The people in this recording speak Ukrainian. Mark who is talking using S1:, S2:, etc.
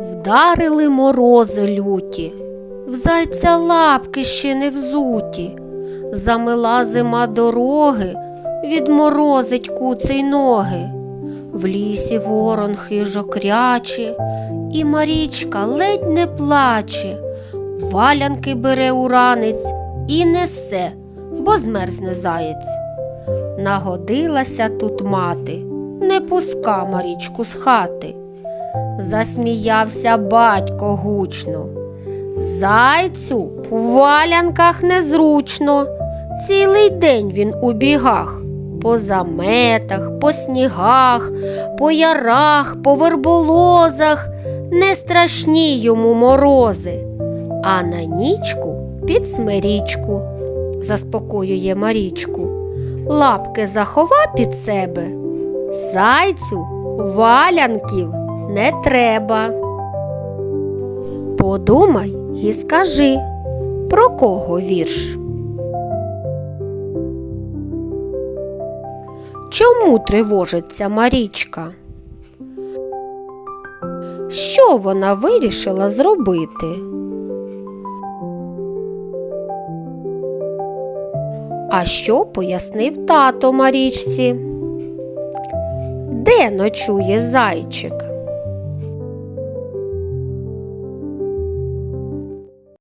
S1: Вдарили морози люті, в зайця лапки ще не взуті. Замила зима дороги, відморозить куцей ноги. В лісі ворон хижо кряче, і Марічка ледь не плаче. Валянки бере уранець і несе, бо змерзне заєць. Нагодилася тут мати, не пуска Марічку з хати. Засміявся батько гучно. Зайцю у валянках незручно. Цілий день він у бігах, по заметах, по снігах, по ярах, по верболозах. Не страшні йому морози, а на нічку під смирічку, заспокоює Марічку. Лапки захова під себе. Зайцю валянків не треба. Подумай і скажи, про кого вірш? Чому тривожиться Марічка? Що вона вирішила зробити? А що пояснив тато Марічці? Де ночує зайчик?